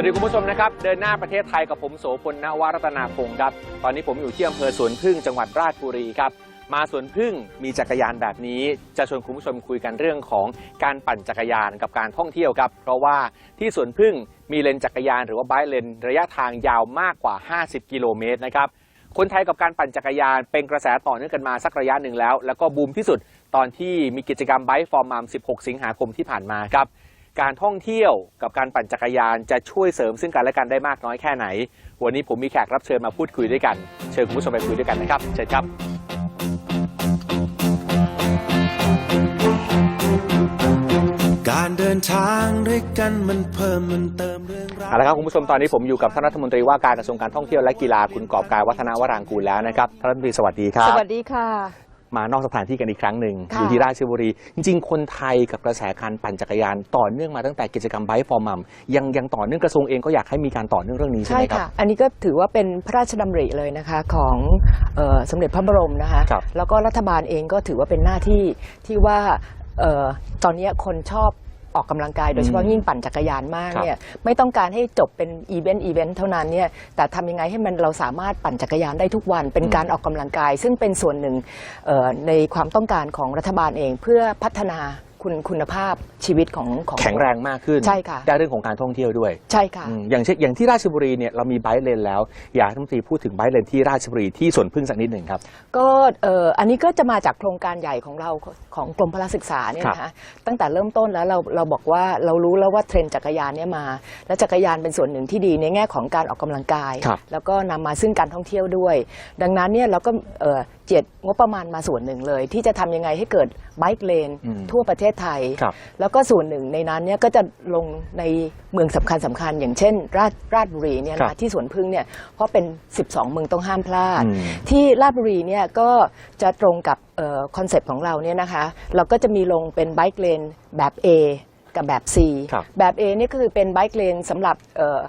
สวัสดีคุณผู้ชมนะครับ เดินหน้าประเทศไทยกับผมโสพลนวรัตนาพงศ์ครับ ตอนนี้ผมอยู่ที่อำเภอสวนพึ่งจังหวัดราชบุรีครับ มาสวนพึ่งมีจักรยานแบบนี้ จะชวนคุณผู้ชมคุยกันเรื่องของการปั่นจักรยานกับการท่องเที่ยวครับ เพราะว่าที่สวนพึ่งมีเลนจักรยานหรือว่าไบค์เลนระยะทางยาวมากกว่า 50 กิโลเมตรนะครับคนไทยกับการปั่นจักรยานเป็นกระแสต่อเนื่องกันมาสักระยะหนึ่งแล้ว แล้วก็บูมที่สุดตอนที่มีกิจกรรมไบค์ฟอร์มาม16 สิงหาคมที่ผ่านมาครับ การท่องเที่ยวกับการปั่นจักรยานจะช่วยเสริมซึ่งกันและกันได้มากน้อยแค่ไหน วันนี้ผมมีแขกรับเชิญมาพูดคุยด้วยกัน เชิญคุณผู้ชมไปคุยด้วยกันนะครับเชิญครับ การเดินทางด้วยกันมันเพิ่มมันเติมเรื่องราวเอาละครับคุณผู้ชมตอนนี้ผมอยู่กับท่านรัฐมนตรีว่าการกระทรวงการท่องเที่ยวและกีฬาคุณกอบกายวัฒนาวรางกูลแล้วนะครับท่านรัฐมนตรีสวัสดีครับ สวัสดีค่ะ มานอกสถานที่กันอีกครั้งหนึ่งค่ะอยู่ที่ราชบุรี จริง ๆ คนไทยกับกระแสการปั่นจักรยาน ต่อเนื่องมาตั้งแต่กิจกรรมไบค์ฟอร์มัมยังยังต่อเนื่องกระทรวงเองก็อยากให้มีการต่อเนื่องเรื่องนี้ใช่ใช่ไหมครับค่ะอันนี้ก็ถือว่าเป็นพระราชดำริเลยนะคะของเออสมเด็จพระบรมนะคะครับแล้วก็รัฐบาลเองก็ถือว่าเป็นหน้าที่ที่ว่าเออตอนนี้คนชอบ ออกกำลังกายโดยเฉพาะยิ่งปั่นจักรยานมากครับเนี่ยไม่ต้องการให้จบเป็นอีเวนต์อีเวนต์เท่านั้นเนี่ยแต่ทำยังไงให้มันเราสามารถปั่นจักรยานได้ทุกวัน เป็นการออกกำลังกาย ซึ่งเป็นส่วนหนึ่งเอ่อในความต้องการของรัฐบาลเองเพื่อพัฒนา คุณคุณภาพชีวิตของของ แข็งแรงมากขึ้น ใช่ค่ะ ได้เรื่องของการท่องเที่ยวด้วยใช่ค่ะ อืมอย่างเช่นอย่างที่ราชบุรีเนี่ยเรามีไบค์เลนแล้ว อยากให้ท่านรัฐมนตรีพูดถึงไบค์เลนที่ราชบุรีที่สวนพึ่งสักนิดหนึ่งครับ ก็เอ่ออันนี้ก็จะมาจากโครงการใหญ่ของเราของกรมพละศึกษาเนี่ยนะคะตั้งแต่เริ่มต้นแล้วเราเราบอกว่าเรารู้แล้วว่าเทรนด์จักรยานเนี่ยมา และจักรยานเป็นส่วนหนึ่งที่ดีในแง่ของการออกกำลังกาย ครับแล้วก็นำมาซึ่งการท่องเที่ยวด้วย ดังนั้นเนี่ยเราก็เอ่อ เจ็ดงบประมาณมาส่วนหนึ่งเลย ที่จะทำยังไงให้เกิดไบค์เลนอืมทั่วประเทศไทยครับแล้วก็ส่วนหนึ่งในนั้นเนี่ยก็จะลงในเมืองสำคัญสำคัญ อย่างเช่น ราชราชบุรีเนี่ยครันะบที่สวนพึ่งเนี่ยเพราะเป็น 12 เมืองต้องห้ามพลาดอืมที่ราชบุรีเนี่ยก็จะตรงกับคอนเซปต์ของเราเนี่ยนะคะเราก็จะมีลงเป็นไบค์เลนแบบ A กับแบบ C ครับแบบ A เนี่ยก็คือเป็นไบค์เลนสำหรับเอ่อ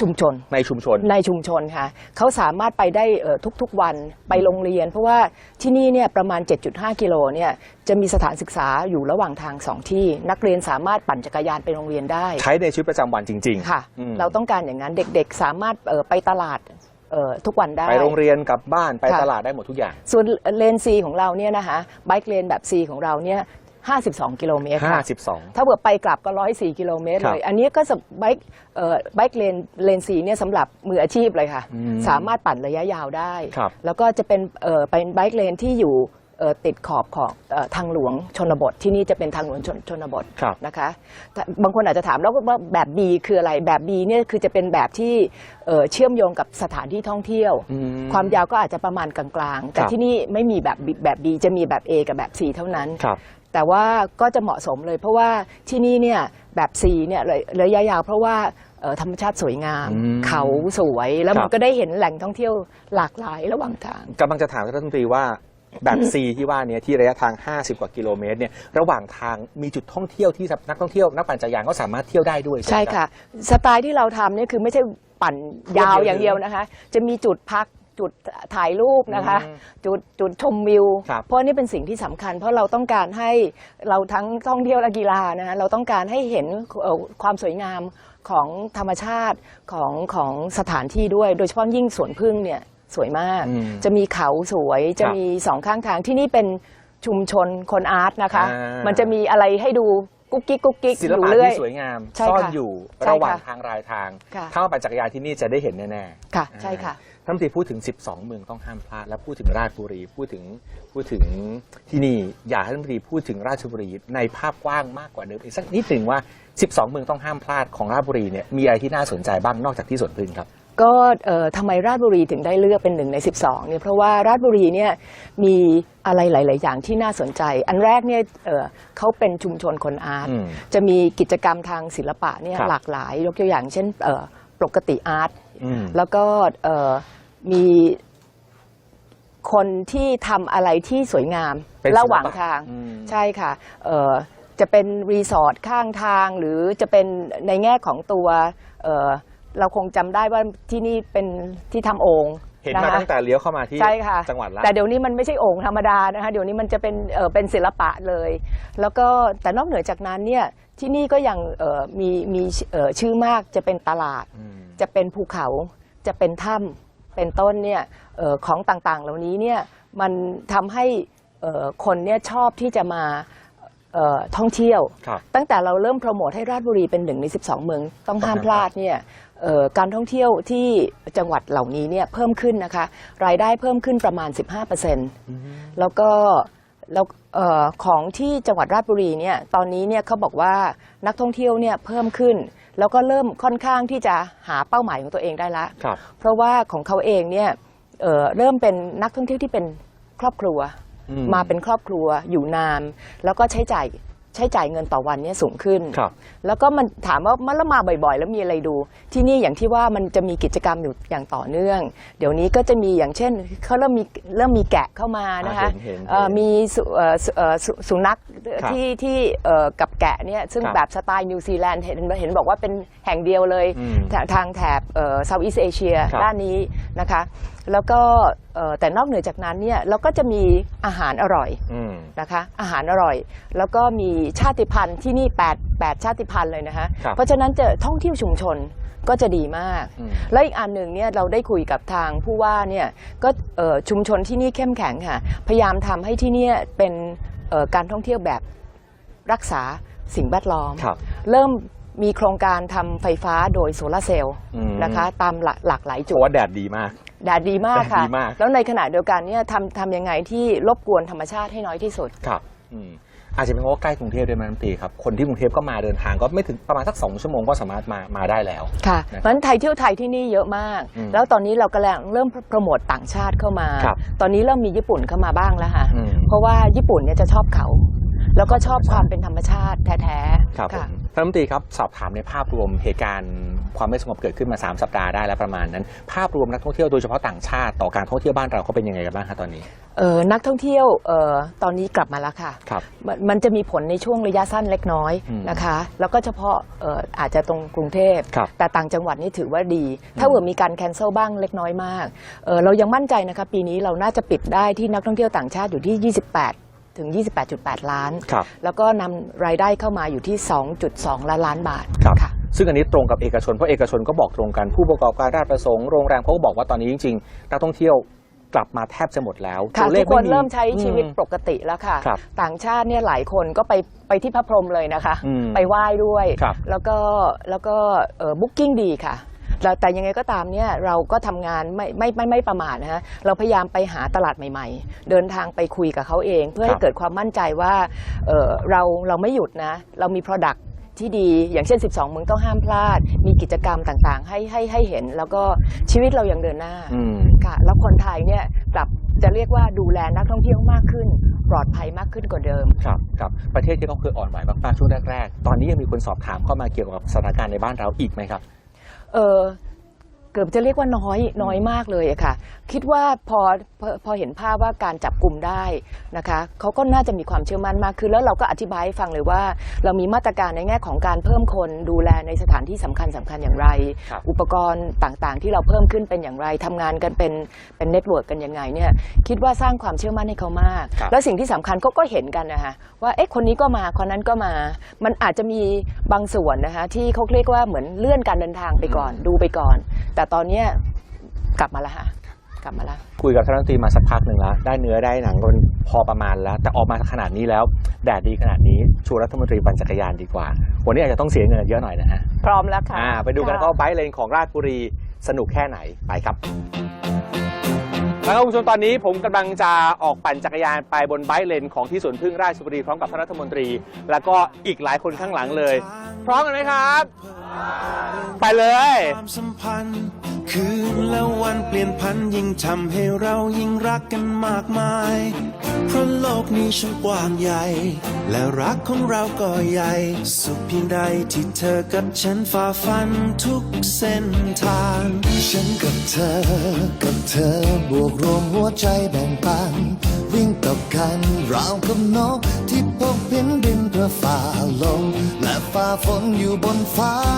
ชุมชนในชุมชน ในชุมชนค่ะเขาสามารถไปได้เอ่อทุกๆวันไปโรงเรียน เพราะว่าที่นี่เนี่ยประมาณ 7.5 กิโลเนี่ยจะมีสถานศึกษาอยู่ระหว่างทางสองที่ นักเรียนสามารถปั่นจักรยานไปโรงเรียนได้ ใช้ในชีวิตประจำวันจริง ๆ ค่ะอืมเราต้องการอย่างนั้นเด็กๆ สามารถเอ่อไปตลาดเอ่อทุกวันได้ ไปโรงเรียนกลับบ้านไปค่ะตลาดได้หมดทุกอย่าง ส่วนเลนซีของเราเนี่ยนะคะไบค์เลนแบบ C ของเราเนี่ย 52 กิโลเมตรค่ะ 52 ถ้าเกิดไปกลับก็ 104 กิโลเมตรครับเลย อันนี้ก็สไบค์เอ่อไบค์เลนเลนซีเนี่ยสำหรับมืออาชีพเลยค่ะอืมสามารถปั่นระยะยาวได้ครับแล้วก็จะเป็นเอ่อเป็นไบค์เลนที่อยู่เอ่อติดขอบของเอ่อทางหลวงชนบทที่นี่จะเป็นทางหลวงชนชนบทครับนะคะแต่บางคนอาจจะถามแล้วว่าแบบ B คืออะไรแบบ B เนี่ยคือจะเป็นแบบที่เอ่อเชื่อมโยงกับสถานที่ท่องเที่ยวอืมความยาวก็อาจจะประมาณกลางๆ แต่ครับที่นี่ไม่มีแบบ B แบบ B จะมีแบบ A กับแบบ C เท่านั้นครับ แต่ว่าก็จะเหมาะสมเลย เพราะว่าที่นี่เนี่ยแบบ C เนี่ยระระยะยาวเพราะว่าเอ่อธรรมชาติสวยงาม อืมเขาสวยแล้วคมัรันบ ก็ได้เห็นแหล่งท่องเที่ยวหลากหลายระหว่างทาง กำลังจะถามท่านรัฐมนตรีว่าแบบ C ที่ว่าเนี้ที่ระยะทาง 50 กว่ากิโลเมตรเนี่ยระหว่างทางมีจุดท่องเที่ยวที่นักท่องเที่ยวนักปั่นจักรยานก็สามารถเที่ยวได้ด้วยใช่ไหมรับ ค่ะ สไตล์ที่เราทำเนี่ยคือไม่ใช่ปั่นยาวเดียวอย่างเดียวนะคะ จะมีจุดพัก จุดถ่ายรูปนะคะ อืมจุดจุดชมวิว ครับเพราะนี่เป็นสิ่งที่สำคัญ เพราะเราต้องการให้เราทั้งท่องเที่ยวและกีฬานะคะเราต้องการให้เห็นเอ่อความสวยงามของธรรมชาติของของสถานที่ด้วย โดยเฉพาะยิ่งสวนพึ่งเนี่ยสวยมาก อืมจะมีเขาสวยจะครับมีสองข้างทางที่นี่เป็นชุมชนคนอาร์ตนะคะ อ่ามั มันจะมีอะไรให้ดูกุ๊กกิ๊กกุ๊กกิ๊กศิลอยู่ปะเรื่อยที่สวยงาม ใช่ซ่อนค่ะอยู่ใช่ค่ะระหว่างทางรายทาง ค่ะ ถ้ามาปั่นจักรยานที่นี่จะได้เห็นแน่ๆ ค่ะใช่ค่ะ ท่านรัฐมนตรีพูดถึง 12 เมืองต้องห้ามพลาด และพูดถึงราชบุรีพูดถึงพูดถึงที่นี่อยากให้ท่านรัฐมนตรีพูดถึงราชบุรีในภาพกว้างมากกว่าเดิมอีกสักนิดหนึ่งว่า 12 เมืองต้องห้ามพลาดของราชบุรีเนี่ยมีอะไรที่น่าสนใจบ้างนอกจากที่สวนพึ่งครับก็เอ่อทำไมราชบุรีถึงได้เลือกเป็นหนึ่งใน 12เนี่ยเพราะว่าราชบุรีเนี่ยมีอะไรหลาย ๆ อย่างที่น่าสนใจ อันแรกเนี่ยเอ่อเขาเป็นชุมชนคนอาร์ตอืมจะมีกิจกรรมทางศิลปะเนี่ยครับหลากหลายยกตัวอย่างเช่นเอ่อปกติอาร์ตอืมแล้วก็เอ่อ มีคนที่ทำอะไรที่สวยงามเป็นศิลปะระหว่างทาง อืม ใช่ค่ะเอ่อจะเป็นรีสอร์ทข้างทางหรือจะเป็นในแง่ของตัวเอ่อเราคงจำได้ว่าที่นี่เป็นที่ทำโอ่งเห็นนะมาคะตั้งแต่เลี้ยวเข้ามาที่ใช่ค่ะจังหวัดละ แต่เดี๋ยวนี้มันไม่ใช่โอ่งธรรมดานะคะเดี๋ยวนี้มันจะเป็นเอ่อเป็นศิลปะเลย แล้วก็แต่นอกเหนือจากนั้นเนี่ยที่นี่ก็ยังเอ่อมีมีเอ่อชื่อมากจะเป็นตลาดอืมจะเป็นภูเขาจะเป็นถ้ำ เป็นต้นเนี่ยเออของต่างๆ เหล่านี้เนี่ยมันทำให้เอ่อคนเนี่ยชอบที่จะมาเอ่อท่องเที่ยวครับตั้งแต่เราเริ่มโปรโมทให้ราชบุรีเป็นหนึ่งใน 12 เมืองต้องห้ามพลาดเนี่ยเอ่อการท่องเที่ยวที่จังหวัดเหล่านี้เนี่ยเพิ่มขึ้นนะคะรายได้เพิ่มขึ้นประมาณ 15%แล้วก็แล้วเอ่อของที่จังหวัดราชบุรีเนี่ยตอนนี้เนี่ยเขาบอกว่านักท่องเที่ยวเนี่ยเพิ่มขึ้น แล้วก็เริ่มค่อนข้างที่จะหาเป้าหมายของตัวเองได้ละ ครับเพราะว่าของเขาเองเนี่ยเอ่อเริ่มเป็นนักท่องเที่ยวที่เป็นครอบครัว อืมมาเป็นครอบครัวอยู่นาน แล้วก็ใช้จ่าย ใช้จ่ายเงินต่อวันเนี่ยสูงขึ้น ครับ แล้วก็มันถามว่ามันแล้วมาบ่อยๆ แล้วมีอะไรดู ที่นี่อย่างที่ว่ามันจะมีกิจกรรมอยู่อย่างต่อเนื่อง เดี๋ยวนี้ก็จะมีอย่างเช่นเขาเริ่มมีเริ่มมีแกะเข้ามานะคะอ่าเห็นเห็นเอ่อมีสุเอ่อสุเอ่อสุสุนัขครับที่ที่เอ่อกับแกะเนี่ยซึ่งครับแบบสไตล์นิวซีแลนด์เห็นเห็นบอกว่าเป็นแห่งเดียวเลย อืมทางทางแถบเซาท์อีสเอเชียครับ ด้านนี้นะคะ แล้วก็เอ่อแต่นอกเหนือจากนั้นเนี่ยเราก็จะมีอาหารอร่อยอืมนะคะอาหารอร่อย แล้วก็มีชาติพันธุ์ที่นี่8 8ชาติพันธุ์เลยนะคะครับเพราะฉะนั้นจะท่องเที่ยวชุมชนก็จะดีมากอืมแล้วอีกอันหนึ่งเนี่ยเราได้คุยกับทางผู้ว่าเนี่ยก็เอ่อชุมชนที่นี่เข้มแข็งค่ะพยายามทำให้ที่เนี่ยเป็นเอ่อการท่องเที่ยวแบบรักษาสิ่งแวดล้อมครับเริ่มมีโครงการทำไฟฟ้าโดยโซลาร์เซลล์อืมนะคะตามหลากหลากหลายเพจุดราะว่าแดดดีมาก แดดดีมากค่ะ แดดดีมาก แล้วในขณะเดียวกันเนี่ยทำทำยังไงที่รบกวนธรรมชาติให้น้อยที่สุด ครับอืมอาจจะเป็นเพราะว่าใกล้กรุงเทพด้วยมั้งตีครับ คนที่กรุงเทพก็มาเดินทางก็ไม่ถึงประมาณสักสองชั่วโมงก็สามารถมามาได้แล้ว ค่ะนะครับเพราะฉะนั้นไทยเที่ยวไทยที่นี่เยอะมาก อืมแล้วตอนนี้เรากำลังเริ่มโปรโมทต่างชาติเข้ามา ครับตอนนี้เริ่มมีญี่ปุ่นเข้ามาบ้างแล้วค่ะ อืมเพราะว่าญี่ปุ่นเนี่ยจะชอบเขา แล้วก็ชอบความเป็นธรรมชาติแท้ๆครับผมค่ะท่านรัฐมนตรีครับสอบถามในภาพรวมเหตุการณ์ความไม่สงบเกิดขึ้นมา 3 สัปดาห์ได้แล้วประมาณนั้น ภาพรวมนักท่องเที่ยวโดยเฉพาะต่างชาติต่อการท่องเที่ยวบ้านเราเขาเป็นยังไงกันบ้างคะตอนนี้ เออนักท่องเที่ยวเออตอนนี้กลับมาแล้วค่ะครับมันมันจะมีผลในช่วงระยะสั้นเล็กน้อยอืมนะคะ แล้วก็เฉพาะเอ่ออาจจะตรงกรุงเทพครับแต่ต่างจังหวัดนี่ถือว่าดี ถ้าเกิดมีการแคนเซิลบ้างเล็กน้อยมากเอ่อเรายังมั่นใจนะคะปีนี้เราน่าจะปิดได้ที่นักท่องเที่ยวต่างชาติอยู่ที่ 28 ถึง 28.8 ล้านครับแล้วก็นำรายได้เข้ามาอยู่ที่ 2.2 ล้านล้านบาทครับค่ะซึ่งอันนี้ตรงกับเอกชน เพราะเอกชนก็บอกตรงกันผู้ประกอบการราชประสงค์โรงแรมเขาก็บอกว่าตอนนี้จริงๆนักท่องเที่ยวกลับมาแทบจะหมดแล้วค่ะตัวเลทุขกคนไเริ่มใช้ชีวิตอืมปกติแล้วค่ะครับต่างชาติเนี่ยหลายคนก็ไปไปที่พระพรหมเลยนะคะอืมไปไหว้ด้วยครับแล้วก็แล้วก็บุ๊กิ้งดีค่ะ แล้วแต่ยังไงก็ตามเนี่ยเราก็ทำงานไม่ไม่ไม่ไม่ประมาทนะฮะเราพยายามไปหาตลาดใหม่ ๆ เดินทางไปคุยกับเขาเอง เพื่อคให้รับเกิดความมั่นใจว่าเอ่อเราเราไม่หยุดนะ เรามี Product ที่ดีอย่างเช่น 12 เมืองต้องห้ามพลาด มีกิจกรรมต่างๆ ให้ให้ให้เห็น แล้วก็ชีวิตเรายังเดินหน้าอืมค่ะแล้วคนไทยเนี่ยกลับจะเรียกว่าดูแลนักท่องเที่ยวมากขึ้น ปลอดภัยมากขึ้นกว่าเดิม ครับครับประเทศที่เขาเคยอ่อนไหวมากๆช่วงแรกๆ ตอนนี้ยังมีคนสอบถามเข้ามาเกี่ยวกับสถานการณ์ในบ้านเราอีกไหมครับ เออ เกือบจะเรียกว่าน้อยน้อยมากเลยอะค่ะ คิดว่าพอพอพอเห็นภาพว่าการจับกลุ่มได้นะคะเขาก็น่าจะมีความเชื่อมั่นมากขึ้นแล้วเราก็อธิบายให้ฟังเลยว่า เรามีมาตรการในแง่ของการเพิ่มคนดูแลในสถานที่สำคัญสำคัญอย่างไรครับอุปกรณ์ต่างๆ ที่เราเพิ่มขึ้นเป็นอย่างไรทำงานกันเป็นเป็นเน็ตเวิร์กกันยังไงเนี่ยคิดว่าสร้างความเชื่อมั่นให้เขามากครับแล้วสิ่งที่สำคัญเขาก็เห็นกันนะคะว่าเอ๊ะคนนี้ก็มาคนนั้นก็มา มันอาจจะมีบางส่วนนะคะที่เขาเรียกว่าเหมือนเลื่อนการเดินทางไปก่อนดูไปก่อน แต่ตอนเนี้ยกลับมาแล้วค่ะกลับมาแล้วคุยกับท่านรัฐมนตรีมาสักพักหนึ่งแล้ว ได้เนื้อได้หนังกันพอประมาณแล้ว แต่ออกมาขนาดนี้แล้ว แดดดีขนาดนี้ชวนรัฐมนตรีปั่นจักรยานดีกว่า วันนี้อาจจะต้องเสียเงินเยอะหน่อยนะฮะพร้อมแล้วค่ะอ่าไปดูกันค่ะก็ไบค์เลนของราชบุรีสนุกแค่ไหนไปครับแล้วคุณผู้ชมตอนนี้ผมกำลังจะออกปั่นจักรยานไปบนไบค์เลนของที่สวนพึ่งราชบุรีพร้อมกับท่านรัฐมนตรี แล้วก็อีกหลายคนข้างหลังเลย พร้อมกันไหมครับ ไปเลยความสัมพันธ์คืนและวันเปลี่ยนพันยิ่งทำให้เรายิ่งรักกันมากมายเพราะโลกนี้ช่างกว้างใหญ่ และรักของเราก็ใหญ่ สุขเพียงใดที่เธอกับฉันฝ่าฟันทุกเส้นทาง ฉันกับเธอ กับเธอบวกรวมหัวใจแบ่งปัน วิ่งต่อกันราวกับนกที่พบเห็นบินเพื่อฝ่าลมและฝ่าฝนอยู่บนฟ้า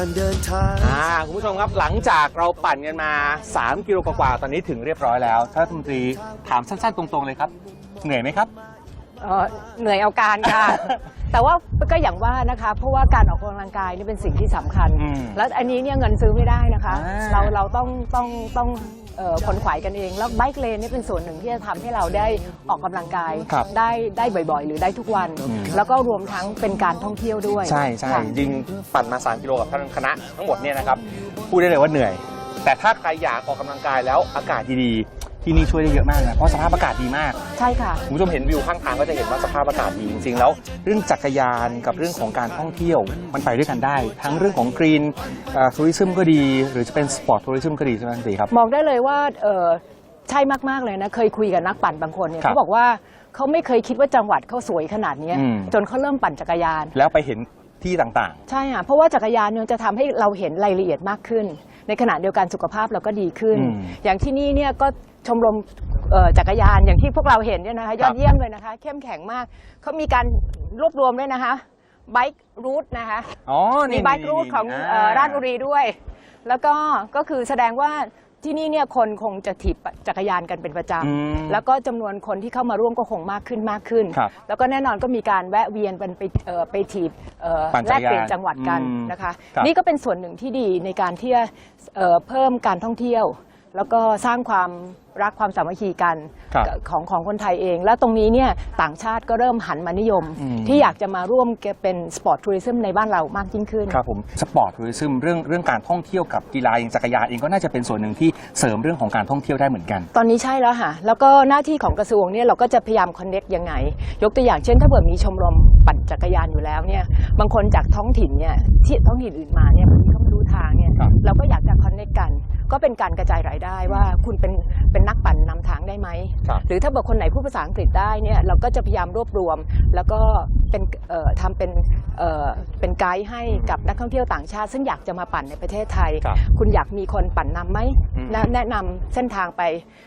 การเดินทางอ่าคุณผู้ชมครับหลังจากเราปั่นกันมา 3 กิโลกว่าๆตอนนี้ถึงเรียบร้อยแล้วท่านรัฐมนตรีถามสั้นๆ ตรงๆเลยครับ เหนื่อยไหมครับ เอ่อเหนื่อยเอาการค่ะ แต่ว่าก็อย่างว่านะคะ เพราะว่าการออกกำลังกายนี่เป็นสิ่งที่สำคัญ อืมแล้วอันนี้เนี่ยเงินซื้อไม่ได้นะคะ อ่า เราเราต้องต้องต้องเอ่อ ขนขวายกันเอง แล้วไบค์เลนนี่เป็นส่วนหนึ่งที่จะทำให้เราได้ออกกำลังกายครับ ได้ได้บ่อยๆ หรือได้ทุกวันอืมแล้วก็รวมทั้งเป็นการท่องเที่ยวด้วยใช่ใช่ค่ะจริงๆปั่นมา 3 กิโลกับท่านคณะทั้งหมดเนี่ยนะครับพูดได้เลยว่าเหนื่อย แต่ถ้าใครอยากออกกำลังกายแล้วอากาศดีๆ ที่นี่ช่วยได้เยอะมากนะเพราะสภาพอากาศดีมาก ใช่ค่ะ คุณผู้ชมเห็นวิวข้างทางก็จะเห็นว่าสภาพอากาศดีจริงๆแล้ว เรื่องจักรยานกับเรื่องของการท่องเที่ยว มันไปด้วยกันได้ ทั้งเรื่องของกรีนทัวริซึมก็ดี หรือจะเป็นสปอร์ตทัวริซึมก็ดีใช่ไหมคุณตีครับ มองได้เลยว่าเออใช่มากๆเลยนะ เคยคุยกับนักปั่นบางคนเนี่ยครับ เขาบอกว่าเขาไม่เคยคิดว่าจังหวัดเขาสวยขนาดเนี้ยอืม จนเขาเริ่มปั่นจักรยาน แล้วไปเห็นที่ต่างใช่ค่ะ เพราะว่าจักรยานเนี่ยจะทำให้เราเห็นรายละเอียดมากขึ้น ในขณะเดียวกันสุขภาพเราก็ดีขึ้นอืมอย่างที่นี่เนี่ยก็ชมรม เอ่อจักรยานอย่างที่พวกเราเห็นเนี่ยนะคะยอดเยี่ยมเลยนะคะ เข้มแข็งมากเขามีการรวบรวมด้วยนะคะไบค์รูทนะคะๆอ๋อมีนี่ไบค์รูทของเอ่อราชบุรีด้วย แล้วก็ก็คือแสดงว่าที่นี่เนี่ยคนคงจะถีบจักรยานกันเป็นประจอืมำแล้วก็จำนวนคนที่เข้ามาร่วมก็คงมากขึ้นมากขึ้น ครับแล้วก็แน่นอนก็มีการแวะเวียนกันไปเอ่อไปถีบเอ่อปั่นจัแลกกรยานเปลี่ยนจังหวัดกันอืมนะคะ ครับ นี่ก็เป็นส่วนหนึ่งที่ดีในการที่จะเอ่อเพิ่มการท่องเที่ยว แล้วก็สร้างความรักความสามัคคีกันครับของของคนไทยเอง แล้วตรงนี้เนี่ยต่างชาติก็เริ่มหันมานิยม อืม ที่อยากจะมาร่วมเป็นสปอร์ตทัวริซึมในบ้านเรามากยิ่งขึ้น ครับผมสปอร์ตทัวริซึมเรื่องเรื่องการท่องเที่ยวกับกีฬาอย่างจักรยานเองก็น่าจะเป็นส่วนหนึ่งที่เสริมเรื่องของการท่องเที่ยวได้เหมือนกัน ตอนนี้ใช่แล้วค่ะแล้วก็หน้าที่ของกระทรวงเนี่ยเราก็จะพยายามคอนเน็กยังไง ยกตัวอย่างเช่น ถ้าเกิดมีชมรมปั่นจักรยานอยู่แล้วเนี่ยบางคนจากท้องถิ่นเนี่ยที่ท้องถิ่นอื่นมาเนี่ยบางทีเขาไม่รู้ทางเนี่ยครับ เราก็อยากจะคอนเน็กกัน ก็เป็นการกระจายรายได้ว่าคุณเป็นเป็นนักปั่นนำทางได้ไหมครับหรือถ้าเกิดคนไหนพูดภาษาอังกฤษได้เนี่ยเราก็จะพยายามรวบรวม แล้วก็เป็นเอ่อทำเป็นเอ่อเป็นไกด์ให้กับนักท่องเที่ยวต่างชาติ ซึ่งอยากจะมาปั่นในประเทศไทยครับคุณอยากมีคนปั่นนำไหมอืมแนะแนะนำเส้นทางไป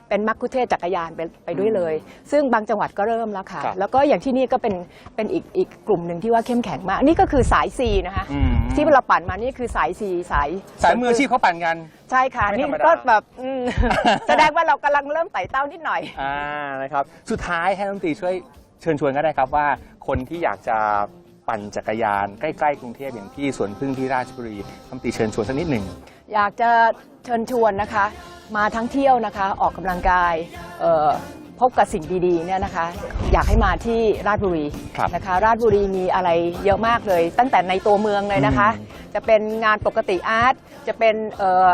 เป็นมักคุเทศก์จักรยานไปไปด้วยเลย ซึ่งบางจังหวัดก็เริ่มแล้วค่ะครับแล้วก็อย่างที่นี่ก็เป็นเป็นอีกอีกกลุ่มหนึ่งที่ว่าเข้มแข็งมากอันนี่ก็คือสายซีนะคะอืมที่เราปั่นมานี่คือสายซีสายสายมืออาชีพเขาปั่นกันใช่ค่ะ ไม่นี่ธรรมดา ก็แบบอืม แสดงว่าเรากำลังเริ่มไต่เต้านิดหน่อย อ่านะครับสุดท้ายให้น้องตีช่วยเชิญชวนก็ได้ครับว่า คนที่อยากจะปั่นจักรยานใกล้ๆกรุงเทพอย่างที่สวนพึ่งที่ราชบุรีน้องตีเชิญชวนสักนิดหนึ่ง อยากจะเชิญชวนนะคะ มาทั้งเที่ยวนะคะ ออกกำลังกายเอ่อพบกับสิ่งดีๆเนี่ยนะคะ อยากให้มาที่ราชบุรีครับนะคะ ราชบุรีมีอะไรเยอะมากเลย ตั้งแต่ในตัวเมืองเลยนะคะ อืม จะเป็นงานปกติอาร์ตจะเป็นเอ่อ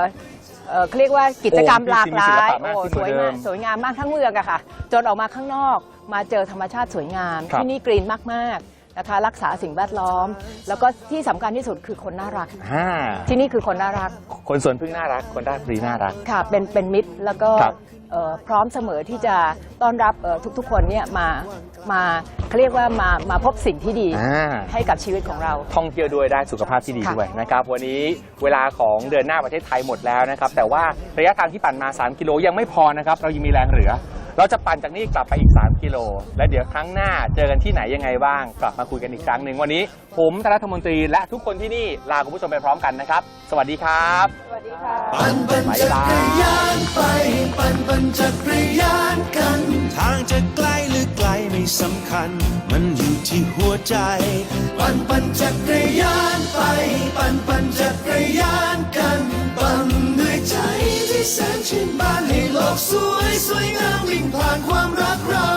เอ่อเขาเรียกว่ากิจกรรมโอ้หลากหลายมีศิลปะมากโอ้ขึ้นสกวว่ายเดิมากมสวยงามมากทั้งเมืองอะค่ะ จนออกมาข้างนอกมาเจอธรรมชาติสวยงาม ครับที่นี่กรีนมาก ๆ นะคะรักษาสิ่งแวดล้อม แล้วก็ที่สำคัญที่สุดคือคนน่ารักอ่าที่นี่คือคนน่ารักคนสวนพึ่งน่ารัก คนราชบุรีน่ารัก ค่ะเป็นเป็นมิตรแล้วก็ครับเอ่อพร้อมเสมอที่จะต้อนรับเอ่อทุกๆคนเนี่ยมามาเขาเรียกว่ามามาพบสิ่งที่ดีอ่า ให้กับชีวิตของเรา ท่องเที่ยวด้วยได้สุขภาพที่ดีค่ะ ด้วยนะครับวันนี้เวลาของเดินหน้าประเทศไทยหมดแล้วนะครับแต่ว่าระยะทางที่ปั่นมา 3 กิโลยังไม่พอนะครับเรายังมีแรงเหลือ เราจะปั่นจากนี่กลับไปอีก 3 กิโล และเดี๋ยวครั้งหน้าเจอกันที่ไหนยังไงบ้าง กลับมาคุยกันอีกครั้งหนึ่งวันนี้ ผมธนรัฐมนตรีและทุกคนที่นี่ลาคุณผู้ชมไปพร้อมกันนะครับ สวัสดีครับ สวัสดีค่ะปั่นปั่นจักรยานไปปั่นปั่นจักรยานกัน ทางจะไกลหรือไกลไม่สำคัญ มันอยู่ที่หัวใจ ปั่นปั่นจักรยานไป ปั่นปั่น แสงชื่นบานให้โลกสวยสวยงามวิ่งผ่านความรักเรา